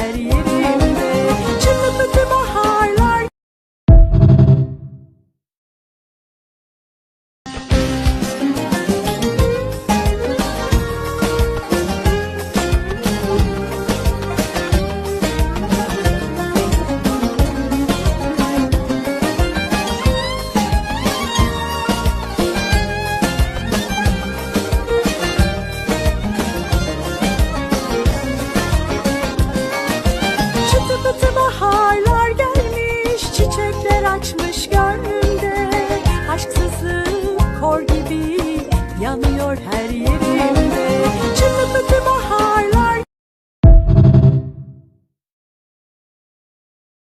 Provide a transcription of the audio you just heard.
her yerimde. Çınlı Yeri